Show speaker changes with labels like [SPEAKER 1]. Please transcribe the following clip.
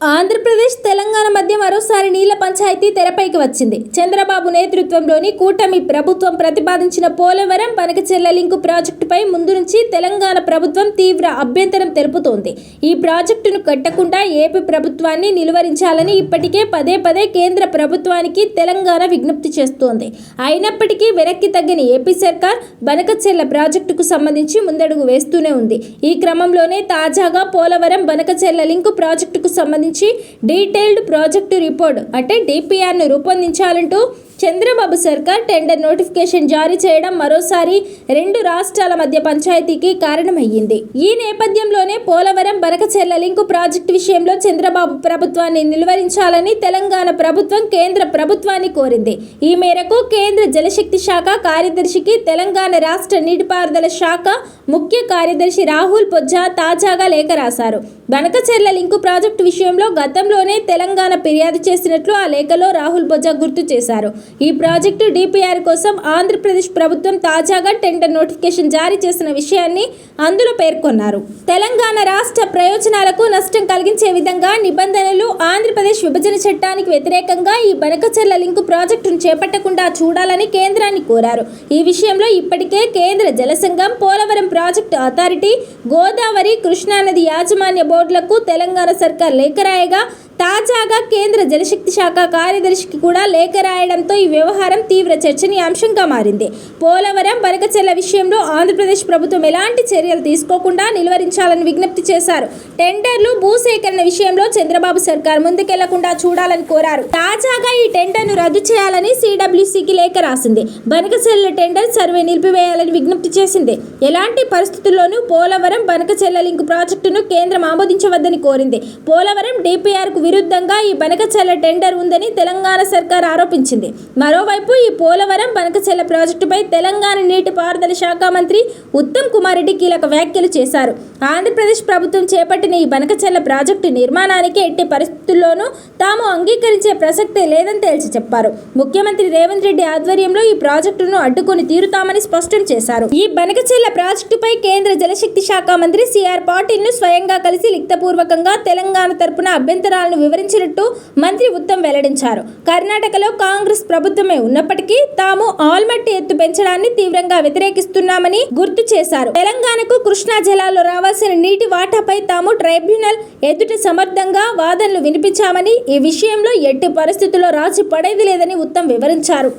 [SPEAKER 1] ఆంధ్రప్రదేశ్ తెలంగాణ మధ్య మరోసారి నీళ్ళ పంచాయతీ తెరపైకి వచ్చింది. చంద్రబాబు నేతృత్వంలోని కూటమి ప్రభుత్వం ప్రతిపాదించిన పోలవరం పనకచెర్ల లింకు ప్రాజెక్టుపై ముందు నుంచి తెలంగాణ ప్రభుత్వం తీవ్ర అభ్యంతరం తెలుపుతోంది. ఈ ప్రాజెక్టును కట్టకుండా ఏపీ ప్రభుత్వాన్ని నిలువరించాలని ఇప్పటికే పదే పదే కేంద్ర ప్రభుత్వానికి తెలంగాణ విజ్ఞప్తి చేస్తోంది. అయినప్పటికీ వెనక్కి తగ్గిన ఏపీ సర్కార్ బనకచెర్ల ప్రాజెక్టుకు సంబంధించి ముందడుగు వేస్తూనే ఉంది. ఈ క్రమంలోనే తాజాగా పోలవరం బనకచెర్ల లింకు ప్రాజెక్టుకు సంబంధించి డీటెయిల్డ్ ప్రాజెక్టు రిపోర్ట్ అంటే డిపిఆర్ను రూపొందించాలంటూ చంద్రబాబు సర్కార్ టెండర్ నోటిఫికేషన్ జారీ చేయడం మరోసారి రెండు రాష్ట్రాల మధ్య పంచాయతీకి కారణమయ్యింది. ఈ నేపథ్యంలోనే పోలవరం బరకచెర్ల లింకు ప్రాజెక్టు విషయంలో చంద్రబాబు ప్రభుత్వాన్ని నిలువరించాలని తెలంగాణ ప్రభుత్వం కేంద్ర ప్రభుత్వాన్ని కోరింది. ఈ మేరకు కేంద్ర జలశక్తి శాఖ కార్యదర్శికి తెలంగాణ రాష్ట్ర నీటిపారుదల శాఖ ముఖ్య కార్యదర్శి రాహుల్ పొజ్జా తాజాగా లేఖ రాశారు. బనకచెర్ల లింకు ప్రాజెక్టు విషయంలో గతంలోనే తెలంగాణ ఫిర్యాదు చేసినట్లు ఆ లేఖలో రాహుల్ బొజ్జా గుర్తు చేశారు. ఈ ప్రాజెక్టు డిపిఆర్ కోసం ఆంధ్రప్రదేశ్ ప్రభుత్వం తాజాగా టెండర్ నోటిఫికేషన్ జారీ చేసిన విషయాన్ని అందులో పేర్కొన్నారు. తెలంగాణ రాష్ట్ర ప్రయోజనాలకు నష్టం కలిగించే విధంగా నిబంధనలు ఆంధ్రప్రదేశ్ విభజన చట్టానికి వ్యతిరేకంగా ఈ బనకచెర్ల లింకు ప్రాజెక్టును చేపట్టకుండా చూడాలని కేంద్రాన్ని కోరారు. ఈ విషయంలో ఇప్పటికే కేంద్ర జలసంఘం పోలవరం ప్రాజెక్టు అథారిటీ గోదావరి కృష్ణానది యాజమాన్య బోర్డులకు తెలంగాణ సర్కార్ లేఖ जाएगा తాజాగా కేంద్ర జలశక్తి శాఖ కార్యదర్శికి కూడా లేఖ రాయడంతో ఈ వ్యవహారం తీవ్ర చర్చనీయాంశంగా మారింది. పోలవరం బనకచెర్ల విషయంలో ఆంధ్రప్రదేశ్ ప్రభుత్వం ఎలాంటి చర్యలు తీసుకోకుండా నిలువరించాలని విజ్ఞప్తి చేశారు. టెండర్లు భూసేకరణ విషయంలో చంద్రబాబు సర్కార్ ముందుకెళ్ళకుండా చూడాలని కోరారు. తాజాగా ఈ టెండర్ను రద్దు చేయాలని సిడబ్ల్యూసికి లేఖ రాసింది. బనకచెల్ల టెండర్ సర్వే నిలిపివేయాలని విజ్ఞప్తి చేసింది. ఎలాంటి పరిస్థితుల్లోనూ పోలవరం బనకచెల్ల లింక్ ప్రాజెక్టును కేంద్రం ఆమోదించవద్దని కోరింది. పోలవరం డిపిఆర్కు విరుద్ధంగా ఈ బనకచెల్ల టెండర్ ఉందని తెలంగాణ సర్కార్ ఆరోపించింది. మరోవైపు ఈ పోలవరం బనకచెల్ల ప్రాజెక్టుపై తెలంగాణ నీటిపారుదల శాఖ మంత్రి ఉత్తమ్ కుమార్ రెడ్డి కీలక వ్యాఖ్యలు చేశారు. ఆంధ్రప్రదేశ్ ప్రభుత్వం చేపట్టిన ఈ బనకచెల్ల ప్రాజెక్టు నిర్మాణానికి ఎట్టి పరిస్థితుల్లోనూ తాము అంగీకరించే ప్రసక్తే లేదని తేల్చి చెప్పారు. ముఖ్యమంత్రి రేవంత్ రెడ్డి ఆధ్వర్యంలో ఈ ప్రాజెక్టును అడ్డుకొని తీరుతామని స్పష్టం చేశారు. ఈ బనకచెల్ల ప్రాజెక్టుపై కేంద్ర జలశక్తి శాఖ మంత్రి సిఆర్ పాటిల్ను స్వయంగా కలిసి లిఖితపూర్వకంగా తెలంగాణ తరపున అభ్యంతరాలను వివరించినట్టు మంత్రి ఉత్తమ్ వెల్లడించారు. కర్ణాటకలో కాంగ్రెస్ ప్రభుత్వమే ఉన్నప్పటికీ తాము ఆల్మట్టి ఎత్తు పెంచడాన్ని తీవ్రంగా వ్యతిరేకిస్తున్నామని గుర్తు చేశారు. తెలంగాణకు కృష్ణా జలాల్లో రావాల్సిన నీటి వాటాపై తాము ట్రైబ్యునల్ ఎదుట సమర్థంగా వాదనలు వినిపించామని ఈ విషయంలో ఎట్టి పరిస్థితుల్లో రాజీ పడేది లేదని ఉత్తమ్ వివరించారు.